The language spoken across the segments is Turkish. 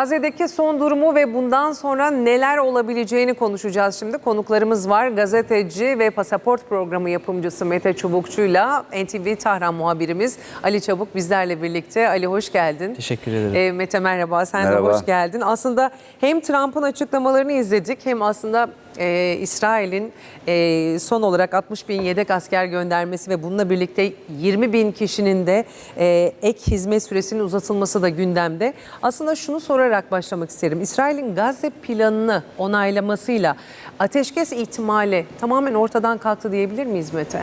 Gazze'deki son durumu ve bundan sonra neler olabileceğini konuşacağız şimdi. Konuklarımız var. Gazeteci ve pasaport programı yapımcısı Mete Çubukçu'yla NTV Tahran muhabirimiz Ali Çabuk bizlerle birlikte. Ali hoş geldin. Teşekkür ederim. Ee, Mete merhaba, sen Merhaba. de hoş geldin. Aslında hem Trump'ın açıklamalarını izledik hem aslında e, İsrail'in e, son olarak 60 bin yedek asker göndermesi ve bununla birlikte 20 bin kişinin de e, ek hizmet süresinin uzatılması da gündemde. Aslında şunu sorarak başlamak isterim. İsrail'in Gazze planını onaylamasıyla ateşkes ihtimali tamamen ortadan kalktı diyebilir miyiz Mete?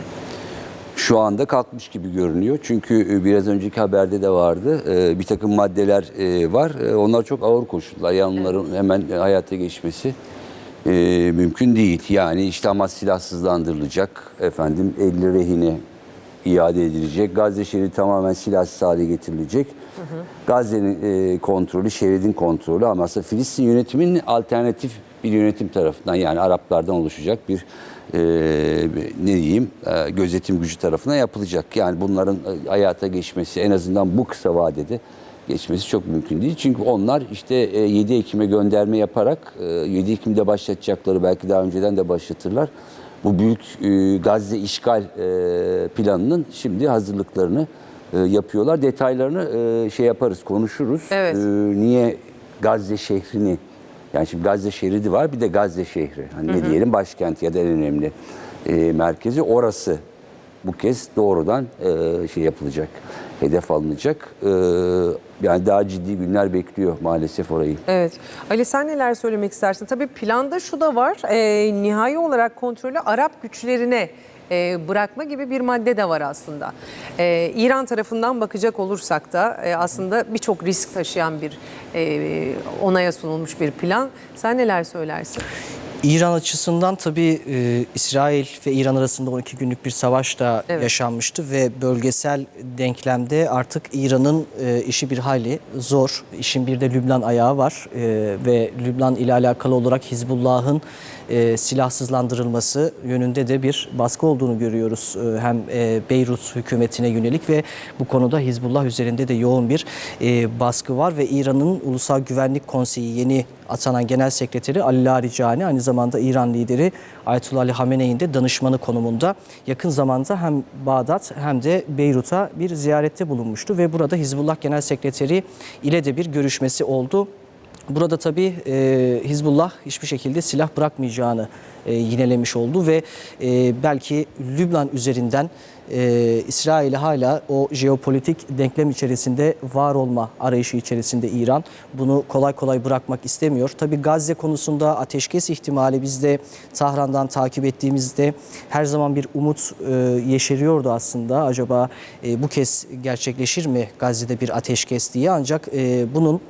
Şu anda kalkmış gibi görünüyor. Çünkü e, biraz önceki haberde de vardı. E, Bir takım maddeler e, var. Onlar çok ağır koşullar. Yani onların hemen hayata geçmesi e, mümkün değil. Yani işte Hamas silahsızlandırılacak. Efendim 50 rehine iade edilecek. Gazze şeridi tamamen silahsız hale getirilecek. Gazze'nin e, kontrolü, şeridin kontrolü ama aslında Filistin yönetiminin alternatif bir yönetim tarafından yani Araplardan oluşacak bir e, ne diyeyim e, gözetim gücü tarafından yapılacak. Yani bunların e, hayata geçmesi en azından bu kısa vadede geçmesi çok mümkün değil. Çünkü onlar işte e, 7 Ekim'e gönderme yaparak e, 7 Ekim'de başlatacakları belki daha önceden de başlatırlar. Bu büyük e, Gazze işgal e, planının şimdi hazırlıklarını e, yapıyorlar. Detaylarını e, şey yaparız, konuşuruz. Evet. E, niye Gazze şehrini yani şimdi Gazze şeridi var bir de Gazze şehri. Hani ne diyelim başkenti ya da en önemli e, merkezi orası bu kez doğrudan e, şey yapılacak. Hedef alınacak. E, yani daha ciddi günler bekliyor maalesef orayı. Evet. Ali sen neler söylemek istersin? Tabii planda şu da var. e, nihai olarak kontrolü Arap güçlerine e, bırakma gibi bir madde de var aslında. E, İran tarafından bakacak olursak da e, aslında birçok risk taşıyan bir e, onaya sunulmuş bir plan. Sen neler söylersin? İran açısından tabii e, İsrail ve İran arasında 12 günlük bir savaş da Evet. yaşanmıştı ve bölgesel denklemde artık İran'ın e, işi bir hali zor. İşin bir de Lübnan ayağı var E, ve Lübnan ile alakalı olarak Hizbullah'ın e, silahsızlandırılması yönünde de bir baskı olduğunu görüyoruz. E, hem e, Beyrut hükümetine yönelik ve bu konuda Hizbullah üzerinde de yoğun bir e, baskı var ve İran'ın Ulusal Güvenlik Konseyi yeni atanan Genel Sekreteri Ali Larijani aynı zamanda İran lideri Ayetullah Ali Hamene'in de danışmanı konumunda yakın zamanda hem Bağdat hem de Beyrut'a bir ziyarette bulunmuştu ve burada Hizbullah Genel Sekreteri ile de bir görüşmesi oldu. Burada tabii e, Hizbullah hiçbir şekilde silah bırakmayacağını e, yinelemiş oldu ve e, belki Lübnan üzerinden e, İsrail'e hala o jeopolitik denklem içerisinde var olma arayışı içerisinde İran. Bunu kolay kolay bırakmak istemiyor. Tabii Gazze konusunda ateşkes ihtimali biz de Tahran'dan takip ettiğimizde her zaman bir umut e, yeşeriyordu aslında. Acaba e, bu kez gerçekleşir mi Gazze'de bir ateşkes diye ancak e, bunun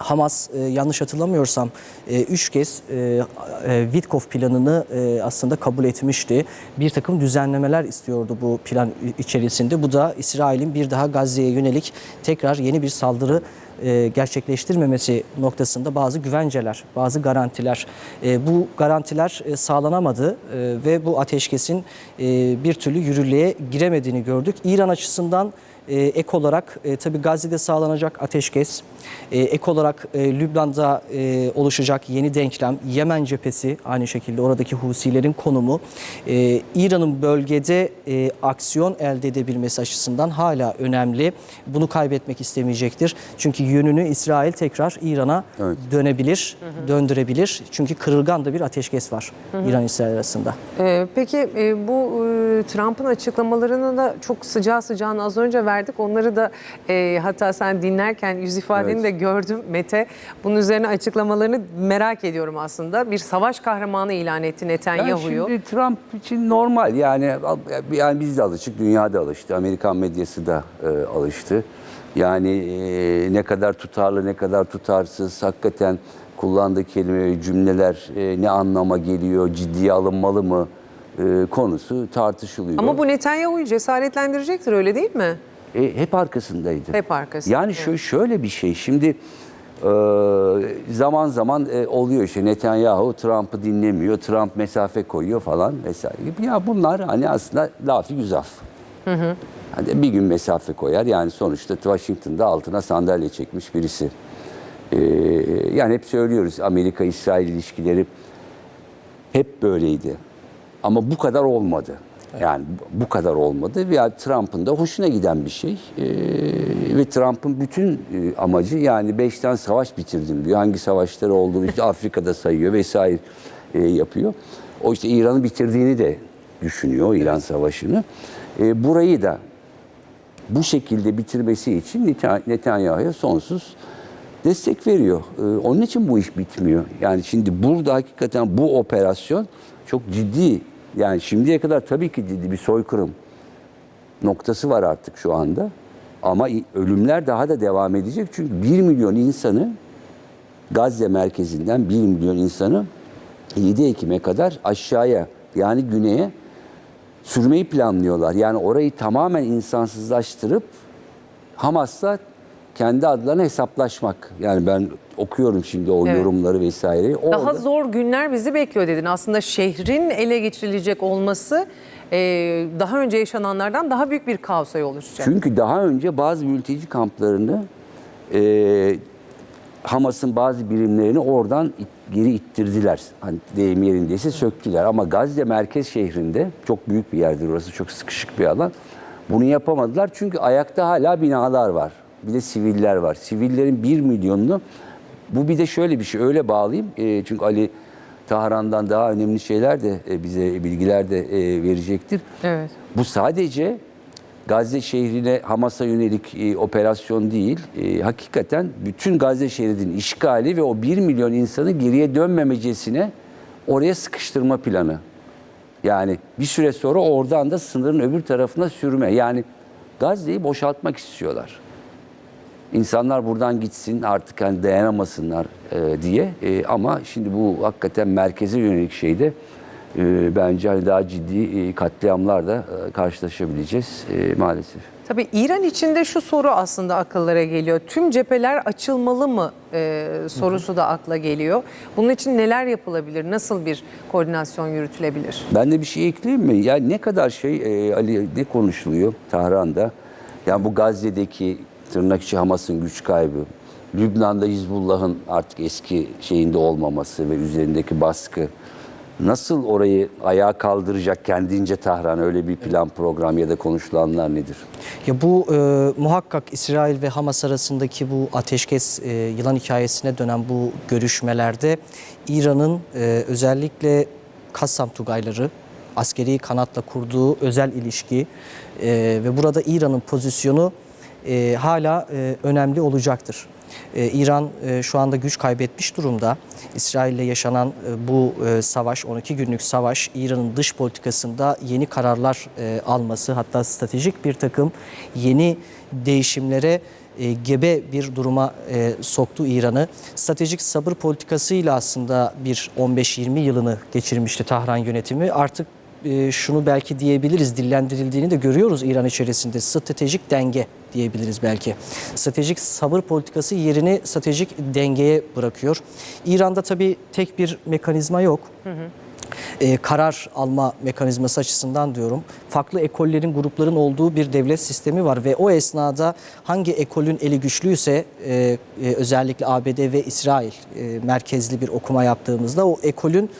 Hamas e, yanlış hatırlamıyorsam 3 kez e, e, Witkoff planını e, aslında kabul etmişti. Bir takım düzenlemeler istiyordu bu plan içerisinde. Bu da İsrail'in bir daha Gazze'ye yönelik tekrar yeni bir saldırı e, gerçekleştirmemesi noktasında bazı güvenceler, bazı garantiler. E, bu garantiler e, sağlanamadı e, ve bu ateşkesin e, bir türlü yürürlüğe giremediğini gördük. İran açısından e, ek olarak e, tabii Gazze'de sağlanacak ateşkes, e, ek olarak e, Lübnan'da e, oluşacak yeni denklem, Yemen cephesi aynı şekilde oradaki Husilerin konumu, e, İran'ın bölgede e, aksiyon elde edebilmesi açısından hala önemli. Bunu kaybetmek istemeyecektir. Çünkü yönünü İsrail tekrar İran'a Evet. dönebilir, döndürebilir. Çünkü kırılgan da bir ateşkes var İran-İsrail arasında. Ee, peki e, bu e, Trump'ın açıklamalarını da çok sıcağı sıcağına az önce verdik. Onları da e, hatta sen dinlerken yüz ifadeni Evet. de gördüm Mete. Bunun üzerine açıklamalarını merak ediyorum aslında. Bir savaş kahramanı ilan etti Yani Netanyahu'yu. şimdi Trump için normal yani yani biz de alıştık, dünya da alıştı, Amerikan medyası da e, alıştı. Yani e, ne kadar tutarlı, ne kadar tutarsız, hakikaten kullandığı kelime cümleler e, ne anlama geliyor, ciddiye alınmalı mı e, konusu tartışılıyor. Ama bu Netanyahu'yu cesaretlendirecektir öyle değil mi? E, hep arkasındaydı. Hep arkasında, Yani şö- şöyle bir şey. Şimdi e, zaman zaman e, oluyor işte Netanyahu Trump'ı dinlemiyor, Trump mesafe koyuyor falan vesaire. Ya bunlar hani aslında lafi güzaf. Hani bir gün mesafe koyar yani sonuçta Washington'da altına sandalye çekmiş birisi. Ee, yani hep söylüyoruz Amerika-İsrail ilişkileri hep böyleydi. Ama bu kadar olmadı. Yani bu kadar olmadı. Veya Trump'ın da hoşuna giden bir şey. Ee, ve Trump'ın bütün e, amacı yani beşten savaş bitirdim diyor. Hangi savaşları olduğunu işte Afrika'da sayıyor vesaire e, yapıyor. O işte İran'ı bitirdiğini de düşünüyor İran savaşını. E, burayı da bu şekilde bitirmesi için Neta- Netanyahu'ya sonsuz destek veriyor. Ee, onun için bu iş bitmiyor. Yani şimdi burada hakikaten bu operasyon çok ciddi. Yani şimdiye kadar tabii ki ciddi bir soykırım noktası var artık şu anda. Ama ölümler daha da devam edecek. Çünkü 1 milyon insanı Gazze merkezinden 1 milyon insanı 7 Ekim'e kadar aşağıya yani güneye sürmeyi planlıyorlar. Yani orayı tamamen insansızlaştırıp Hamas'la kendi adlarına hesaplaşmak. Yani ben okuyorum şimdi o Evet. yorumları vesaireyi. Daha Orada- zor günler bizi bekliyor dedin. Aslında şehrin ele geçirilecek olması e, daha önce yaşananlardan daha büyük bir kaosa yol açacak. Çünkü daha önce bazı mülteci kamplarını e, Hamas'ın bazı birimlerini oradan it- geri ittirdiler. Hani deyim yerindeyse söktüler. Ama Gazze merkez şehrinde çok büyük bir yerdir orası çok sıkışık bir alan. Bunu yapamadılar çünkü ayakta hala binalar var. Bir de siviller var. Sivillerin bir milyonunu bu bir de şöyle bir şey öyle bağlayayım. E, çünkü Ali Tahran'dan daha önemli şeyler de e, bize bilgiler de e, verecektir. Evet. Bu sadece Gazze şehrine Hamas'a yönelik e, operasyon değil. E, hakikaten bütün Gazze şeridinin işgali ve o 1 milyon insanı geriye dönmemecesine oraya sıkıştırma planı. Yani bir süre sonra oradan da sınırın öbür tarafına sürme. Yani Gazze'yi boşaltmak istiyorlar. İnsanlar buradan gitsin artık hani dayanamasınlar e, diye. E, ama şimdi bu hakikaten merkeze yönelik şeyde e, bence hani daha ciddi e, katliamlarla e, karşılaşabileceğiz e, maalesef. Tabii İran içinde şu soru aslında akıllara geliyor. Tüm cepheler açılmalı mı e, sorusu da akla geliyor. Bunun için neler yapılabilir? Nasıl bir koordinasyon yürütülebilir? Ben de bir şey ekleyeyim mi? Yani ne kadar şey e, Ali ne konuşuluyor Tahran'da? Yani bu Gazze'deki tırnak içi Hamas'ın güç kaybı, Lübnan'da Hizbullah'ın artık eski şeyinde olmaması ve üzerindeki baskı. Nasıl orayı ayağa kaldıracak kendince Tahran? Öyle bir plan program ya da konuşulanlar nedir? Ya bu e, muhakkak İsrail ve Hamas arasındaki bu ateşkes e, yılan hikayesine dönen bu görüşmelerde İran'ın e, özellikle Kassam Tugayları askeri kanatla kurduğu özel ilişki e, ve burada İran'ın pozisyonu e, hala e, önemli olacaktır. E, İran e, şu anda güç kaybetmiş durumda. İsrail ile yaşanan e, bu e, savaş, 12 günlük savaş, İran'ın dış politikasında yeni kararlar e, alması, hatta stratejik bir takım yeni değişimlere e, gebe bir duruma e, soktu İran'ı. Stratejik sabır politikasıyla aslında bir 15-20 yılını geçirmişti Tahran yönetimi. Artık e, şunu belki diyebiliriz, dillendirildiğini de görüyoruz İran içerisinde. Stratejik denge diyebiliriz belki. Stratejik sabır politikası yerini stratejik dengeye bırakıyor. İran'da tabii tek bir mekanizma yok. E, karar alma mekanizması açısından diyorum. Farklı ekollerin, grupların olduğu bir devlet sistemi var ve o esnada hangi ekolün eli güçlüyse e, e, özellikle ABD ve İsrail e, merkezli bir okuma yaptığımızda o ekolün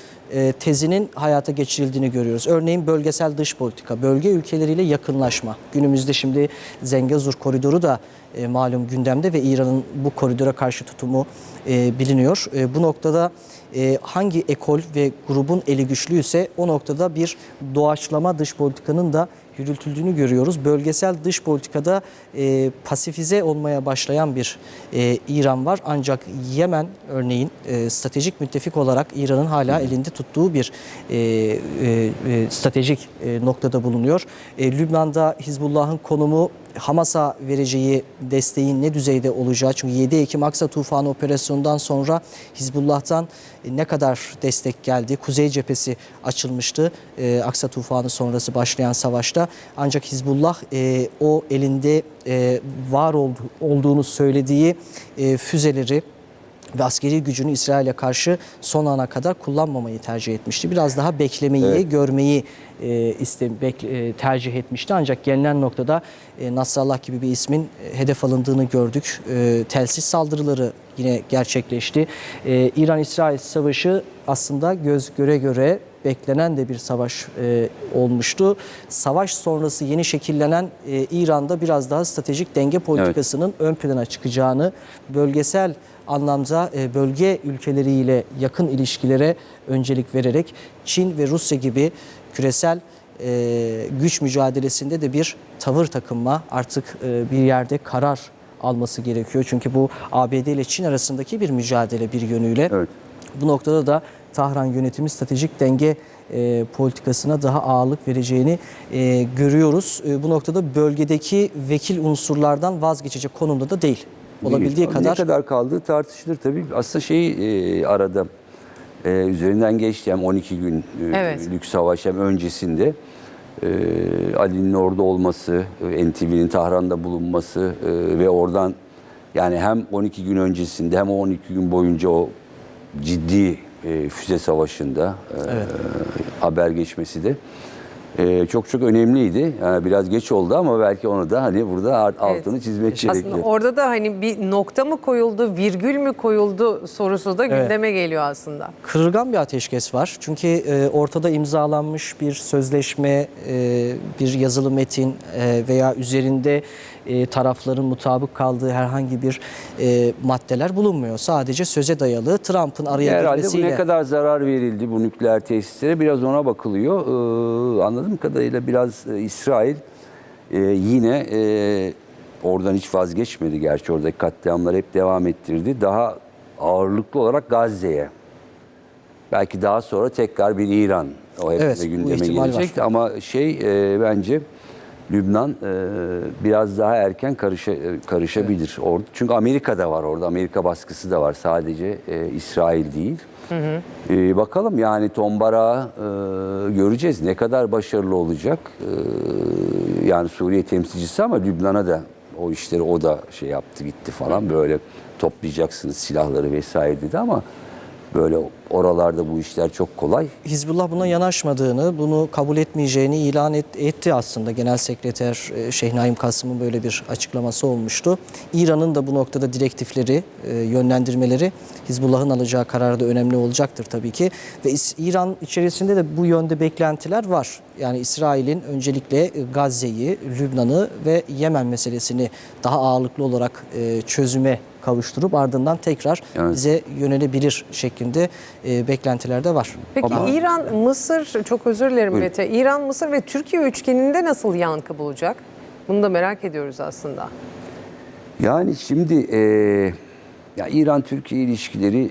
tezinin hayata geçirildiğini görüyoruz. Örneğin bölgesel dış politika, bölge ülkeleriyle yakınlaşma. Günümüzde şimdi Zengezur koridoru da e, malum gündemde ve İran'ın bu koridora karşı tutumu e, biliniyor. E, bu noktada e, hangi ekol ve grubun eli güçlüyse o noktada bir doğaçlama dış politikanın da yürütüldüğünü görüyoruz. Bölgesel dış politikada e, pasifize olmaya başlayan bir e, İran var. Ancak Yemen örneğin e, stratejik müttefik olarak İran'ın hala elinde tuttuğu bir e, e, e, stratejik e, noktada bulunuyor. E, Lübnan'da Hizbullah'ın konumu Hamas'a vereceği desteğin ne düzeyde olacağı çünkü 7 Ekim Aksa Tufanı operasyonundan sonra Hizbullah'tan ne kadar destek geldi. Kuzey cephesi açılmıştı e, Aksa Tufanı sonrası başlayan savaşta. Ancak Hizbullah e, o elinde e, var oldu, olduğunu söylediği e, füzeleri ve askeri gücünü İsrail'e karşı son ana kadar kullanmamayı tercih etmişti. Biraz daha beklemeyi, görmeyi e, iste, bek- e, tercih etmişti. Ancak gelinen noktada e, Nasrallah gibi bir ismin e, hedef alındığını gördük. E, telsiz saldırıları yine gerçekleşti. E, İran-İsrail savaşı aslında göz göre göre beklenen de bir savaş e, olmuştu. Savaş sonrası yeni şekillenen e, İran'da biraz daha stratejik denge politikasının ön plana çıkacağını, bölgesel anlamda e, bölge ülkeleriyle yakın ilişkilere öncelik vererek Çin ve Rusya gibi küresel e, güç mücadelesinde de bir tavır takınma artık e, bir yerde karar alması gerekiyor. Çünkü bu ABD ile Çin arasındaki bir mücadele bir yönüyle. Evet. Bu noktada da Tahran yönetimi stratejik denge e, politikasına daha ağırlık vereceğini e, görüyoruz. E, bu noktada bölgedeki vekil unsurlardan vazgeçecek konumda da değil. Olabildiği Değil. kadar Ne kadar kaldığı tartışılır tabii. Aslında şey e, arada e, üzerinden geçti hem 12 günlük Evet. savaş hem öncesinde e, Ali'nin orada olması, e, NTV'nin Tahran'da bulunması e, ve oradan yani hem 12 gün öncesinde hem o 12 gün boyunca o ciddi e, füze savaşında e, haber geçmesi de e, çok çok önemliydi. Yani biraz geç oldu ama belki onu da hani burada altını çizmek gerekiyor. Aslında orada da hani bir nokta mı koyuldu, virgül mü koyuldu sorusu da gündeme geliyor aslında. kırılgan bir ateşkes var. Çünkü e, ortada imzalanmış bir sözleşme, e, bir yazılı metin e, veya üzerinde e, tarafların mutabık kaldığı herhangi bir e, maddeler bulunmuyor. Sadece söze dayalı Trump'ın araya Herhalde girmesiyle ne kadar zarar verildi bu nükleer tesislere biraz ona bakılıyor. Ee, anladığım kadarıyla biraz e, İsrail e, yine e, oradan hiç vazgeçmedi. Gerçi oradaki katliamlar hep devam ettirdi. Daha ağırlıklı olarak Gazze'ye. Belki daha sonra tekrar bir İran o hep Evet, gündeme var. gelecek. Ama şey e, bence Lübnan e, biraz daha erken karışa, karışabilir. Orada, çünkü Amerika'da var orada. Amerika baskısı da var. Sadece e, İsrail değil. E, bakalım yani Tombara e, göreceğiz. Ne kadar başarılı olacak. E, yani Suriye temsilcisi ama Lübnan'a da o işleri o da şey yaptı gitti falan böyle toplayacaksınız silahları vesaire dedi ama böyle oralarda bu işler çok kolay. Hizbullah buna yanaşmadığını, bunu kabul etmeyeceğini ilan et- etti aslında. Genel Sekreter e, Şeyh Naim Kasım'ın böyle bir açıklaması olmuştu. İran'ın da bu noktada direktifleri, e, yönlendirmeleri Hizbullah'ın alacağı kararda önemli olacaktır tabii ki. Ve İran içerisinde de bu yönde beklentiler var. Yani İsrail'in öncelikle e, Gazze'yi, Lübnan'ı ve Yemen meselesini daha ağırlıklı olarak çözüme kavuşturup ardından tekrar Evet. bize yönelebilir şeklinde e, beklentiler de var. Peki Ama- İran, Mısır, çok özür dilerim Buyurun. Mete. İran, Mısır ve Türkiye üçgeninde nasıl yankı bulacak? Bunu da merak ediyoruz aslında. Yani şimdi e, ya İran-Türkiye ilişkileri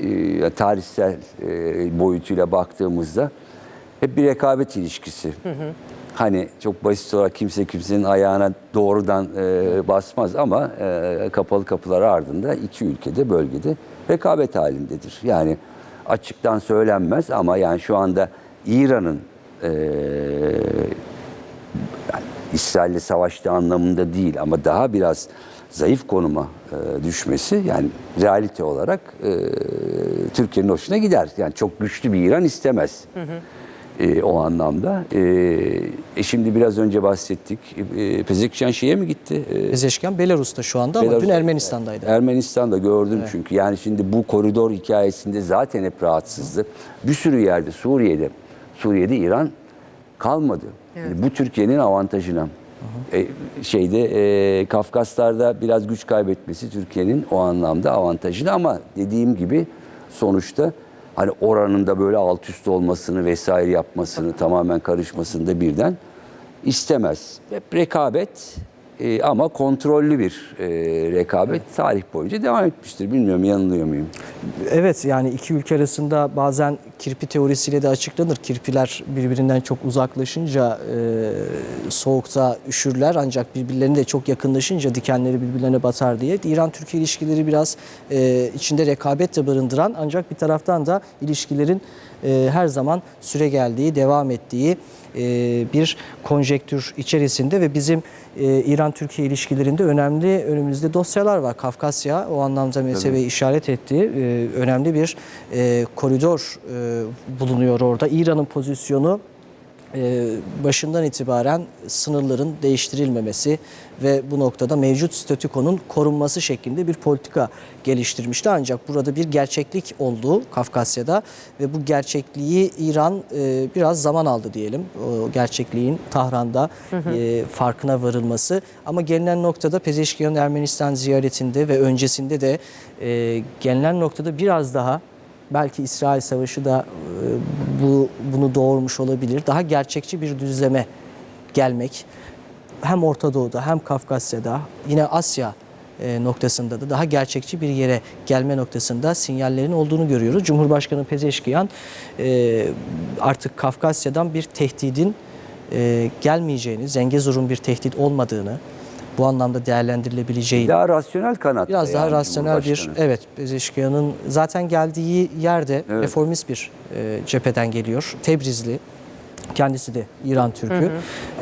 e, tarihsel e, boyutuyla baktığımızda hep bir rekabet ilişkisi. Hani çok basit olarak kimse kimsenin ayağına doğrudan e, basmaz ama e, kapalı kapılar ardında iki ülkede bölgede rekabet halindedir. Yani açıktan söylenmez ama yani şu anda İran'ın e, yani İsrail'le savaştığı anlamında değil ama daha biraz zayıf konuma e, düşmesi yani realite olarak e, Türkiye'nin hoşuna gider. Yani çok güçlü bir İran istemez. E, o anlamda. E, e, şimdi biraz önce bahsettik. E, Pezeshkian şeye mi gitti? E, Pezeşken Belarus'ta şu anda ama Belarus- dün Ermenistan'daydı. Ermenistan'da gördüm çünkü. Yani şimdi bu koridor hikayesinde zaten hep rahatsızdı. Bir sürü yerde Suriye'de, Suriye'de İran kalmadı. Yani bu Türkiye'nin avantajına. E, şeyde e, Kafkaslar'da biraz güç kaybetmesi Türkiye'nin o anlamda avantajına ama dediğim gibi sonuçta hani oranın da böyle alt üst olmasını vesaire yapmasını tamamen karışmasını da birden istemez. Hep rekabet e, ama kontrollü bir e, rekabet tarih boyunca devam etmiştir. Bilmiyorum yanılıyor muyum? Evet yani iki ülke arasında bazen kirpi teorisiyle de açıklanır. Kirpiler birbirinden çok uzaklaşınca e, soğukta üşürler ancak birbirlerine de çok yakınlaşınca dikenleri birbirlerine batar diye. İran-Türkiye ilişkileri biraz e, içinde rekabet de barındıran ancak bir taraftan da ilişkilerin e, her zaman süre geldiği, devam ettiği bir konjektür içerisinde ve bizim e, İran-Türkiye ilişkilerinde önemli önümüzde dosyalar var. Kafkasya o anlamda meseleyi işaret etti. E, önemli bir e, koridor e, bulunuyor orada. İran'ın pozisyonu e, başından itibaren sınırların değiştirilmemesi ve bu noktada mevcut statükonun korunması şeklinde bir politika geliştirmişti. Ancak burada bir gerçeklik oldu Kafkasya'da ve bu gerçekliği İran e, biraz zaman aldı diyelim. O gerçekliğin Tahran'da e, farkına varılması. Ama gelinen noktada Pezeşkiyan'ın Ermenistan ziyaretinde ve öncesinde de e, gelinen noktada biraz daha belki İsrail Savaşı da e, bu bunu doğurmuş olabilir. Daha gerçekçi bir düzleme gelmek hem Orta Doğu'da hem Kafkasya'da yine Asya e, noktasında da daha gerçekçi bir yere gelme noktasında sinyallerin olduğunu görüyoruz. Cumhurbaşkanı Pezeşkiyan e, artık Kafkasya'dan bir tehdidin gelmeyeceğini, Zengezur'un bir tehdit olmadığını, bu anlamda değerlendirilebileceğini Daha rasyonel kanatta. Biraz daha yani rasyonel bir evet Pezeşkiyan'ın zaten geldiği yerde Evet. reformist bir e, cepheden geliyor. Tebrizli. Kendisi de İran Türk'ü.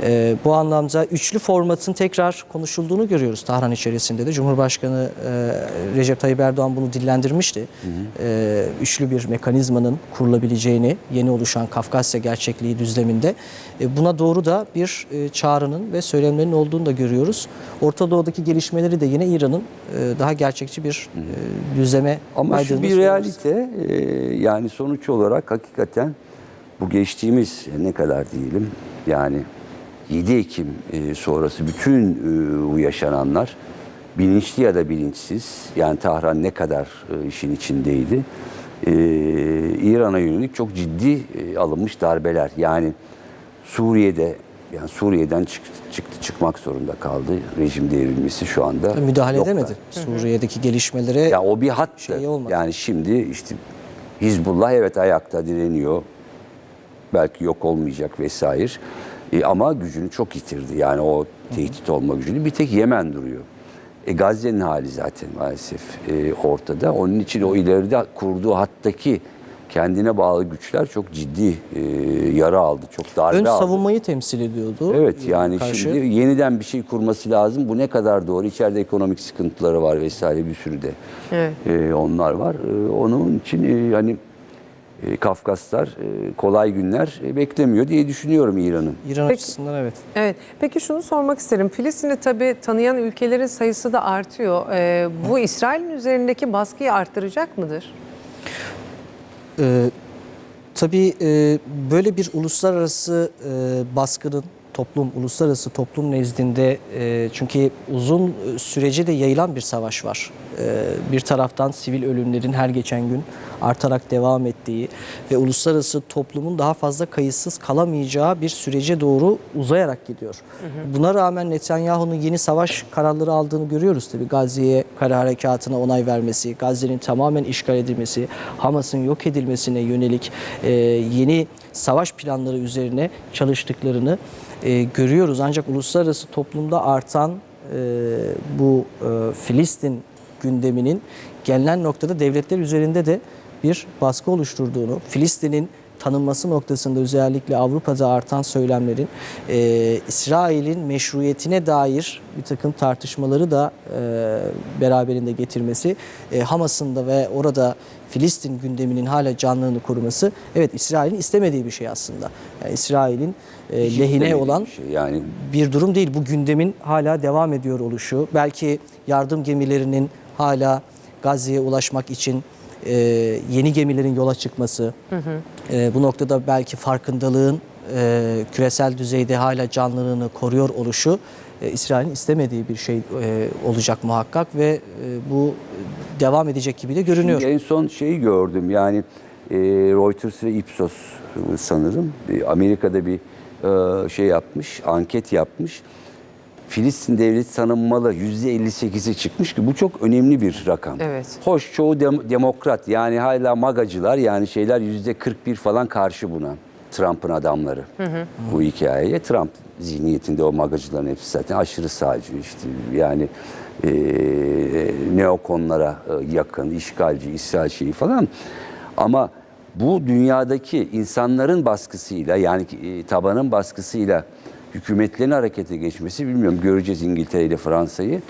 E, bu anlamda üçlü formatın tekrar konuşulduğunu görüyoruz Tahran içerisinde de. Cumhurbaşkanı e, Recep Tayyip Erdoğan bunu dillendirmişti. E, üçlü bir mekanizmanın kurulabileceğini yeni oluşan Kafkasya gerçekliği düzleminde. E, buna doğru da bir e, çağrının ve söylemlerin olduğunu da görüyoruz. Orta Doğu'daki gelişmeleri de yine İran'ın e, daha gerçekçi bir e, düzleme Ama şu bir realite e, yani sonuç olarak hakikaten bu geçtiğimiz ne kadar diyelim yani 7 Ekim e, sonrası bütün e, bu yaşananlar bilinçli ya da bilinçsiz yani Tahran ne kadar e, işin içindeydi e, İran'a yönelik çok ciddi e, alınmış darbeler yani Suriye'de yani Suriye'den çıktı, çıktı çıkmak zorunda kaldı rejim devrilmesi şu anda müdahale yokta. edemedi. Suriye'deki gelişmelere Ya o bir hattı. Şey olmadı. yani şimdi işte Hizbullah evet ayakta direniyor. Belki yok olmayacak vesaire. E, ama gücünü çok yitirdi. Yani o tehdit olma gücünü. Bir tek Yemen duruyor. E, Gazze'nin hali zaten maalesef e, ortada. Onun için o ileride kurduğu hattaki kendine bağlı güçler çok ciddi e, yara aldı. Çok darbe ön aldı. savunmayı temsil ediyordu. Evet yani Karşı. şimdi yeniden bir şey kurması lazım. Bu ne kadar doğru? İçeride ekonomik sıkıntıları var vesaire bir sürü de Evet. e, onlar var. E, onun için e, hani e, Kafkaslar e, kolay günler e, beklemiyor diye düşünüyorum İran'ın. İran Peki. açısından evet. Evet. Peki şunu sormak isterim. Filistin'i tabii tanıyan ülkelerin sayısı da artıyor. Bu İsrail'in üzerindeki baskıyı arttıracak mıdır? Ee, tabii e, böyle bir uluslararası e, baskının toplum, uluslararası toplum nezdinde e, çünkü uzun sürece de yayılan bir savaş var. E, bir taraftan sivil ölümlerin her geçen gün artarak devam ettiği ve uluslararası toplumun daha fazla kayıtsız kalamayacağı bir sürece doğru uzayarak gidiyor. Buna rağmen Netanyahu'nun yeni savaş kararları aldığını görüyoruz tabii. Gazze'ye kara harekatına onay vermesi, Gazze'nin tamamen işgal edilmesi, Hamas'ın yok edilmesine yönelik e, yeni savaş planları üzerine çalıştıklarını e, görüyoruz. Ancak uluslararası toplumda artan e, bu Filistin gündeminin gelinen noktada devletler üzerinde de bir baskı oluşturduğunu, Filistin'in tanınması noktasında özellikle Avrupa'da artan söylemlerin e, İsrail'in meşruiyetine dair bir takım tartışmaları da e, beraberinde getirmesi, e, Hamas'ın da ve orada Filistin gündeminin hala canlılığını koruması, evet İsrail'in istemediği bir şey aslında. Yani İsrail'in e, lehine olan bir şey. yani bir durum değil. Bu gündemin hala devam ediyor oluşu. Belki yardım gemilerinin hala Gazze'ye ulaşmak için e, yeni gemilerin yola çıkması. E, bu noktada belki farkındalığın e, küresel düzeyde hala canlılığını koruyor oluşu e, İsrail'in istemediği bir şey e, olacak muhakkak ve e, bu devam edecek gibi de görünüyor. Şimdi en son şeyi gördüm yani e, Reuters ve Ipsos sanırım e, Amerika'da bir e, şey yapmış, anket yapmış. Filistin devleti tanınmalı %58'i çıkmış ki bu çok önemli bir rakam. Evet. Hoş çoğu dem- demokrat yani hala magacılar yani şeyler %41 falan karşı buna. Trump'ın adamları bu hikayeye. Trump zihniyetinde o magacıların hepsi zaten aşırı sağcı işte yani e, neokonlara yakın, işgalci, İsrail şeyi falan. Ama bu dünyadaki insanların baskısıyla yani e, tabanın baskısıyla hükümetlerin harekete geçmesi bilmiyorum göreceğiz İngiltere ile Fransa'yı.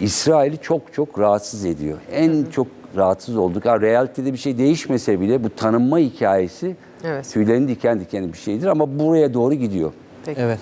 İsrail'i çok çok rahatsız ediyor. En çok rahatsız olduk. Ha, realitede bir şey değişmese bile bu tanınma hikayesi Evet. tüylerini diken diken bir şeydir ama buraya doğru gidiyor. Peki. Evet.